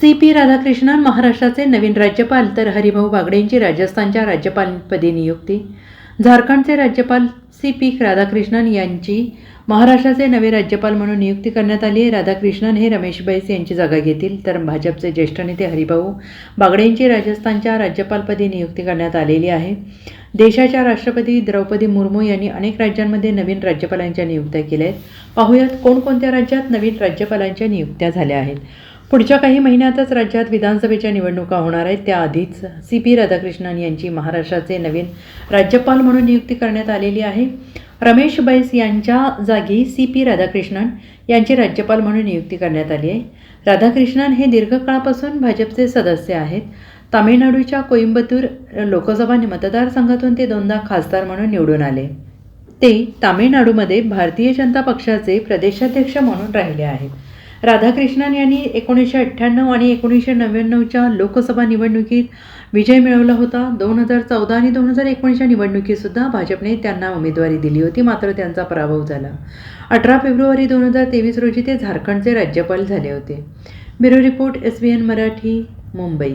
C P Radhakrishnan महाराष्ट्राचे नवीन राज्यपाल तर हरिभाऊ बागडेंची राजस्थानच्या राज्यपालपदी नियुक्ती. झारखंडचे राज्यपाल सी पी राधाकृष्णन यांची महाराष्ट्राचे नवे राज्यपाल म्हणून नियुक्ती करण्यात आली. आहे राधाकृष्णन हे रमेश बैस यांची जागा घेतील. तर भाजपचे ज्येष्ठ नेते हरिभाऊ बागडेंची राजस्थानच्या राज्यपालपदी नियुक्ती करण्यात आलेली आहे. देशाच्या राष्ट्रपती द्रौपदी मुर्मू यांनी अनेक राज्यांमध्ये नवीन राज्यपालांच्या नियुक्त्या केल्या आहेत. पाहुयात कोणकोणत्या राज्यात नवीन राज्यपालांच्या नियुक्त्या झाल्या आहेत. पुढच्या काही महिन्यातच राज्यात विधानसभेच्या निवडणुका होणार आहेत. त्याआधीच सी पी राधाकृष्णन यांची महाराष्ट्राचे नवीन राज्यपाल म्हणून नियुक्ती करण्यात आलेली आहे. रमेश बैस यांच्या जागी सी पी राधाकृष्णन यांची राज्यपाल म्हणून नियुक्ती करण्यात आली आहे. राधाकृष्णन हे दीर्घकाळापासून भाजपचे सदस्य आहेत. तामिळनाडूच्या कोइंबतूर लोकसभा मतदारसंघातून ते दोनदा खासदार म्हणून निवडून आले. ते तामिळनाडूमध्ये भारतीय जनता पक्षाचे प्रदेशाध्यक्ष म्हणून राहिले आहेत. राधाकृष्णन यांनी एकोणीसशे अठ्ठ्याण्णव आणि एकोणीसशे नव्याण्णवच्या लोकसभा निवडणुकीत विजय मिळवला होता. दोन हजार चौदा आणि दोन हजार एकोणीसच्या निवडणुकीतसुद्धा भाजपने त्यांना उमेदवारी दिली होती. मात्र त्यांचा पराभव झाला. अठरा फेब्रुवारी दोन हजार तेवीस रोजी ते झारखंडचे राज्यपाल झाले होते. Bureau report S B N Marathi Mumbai.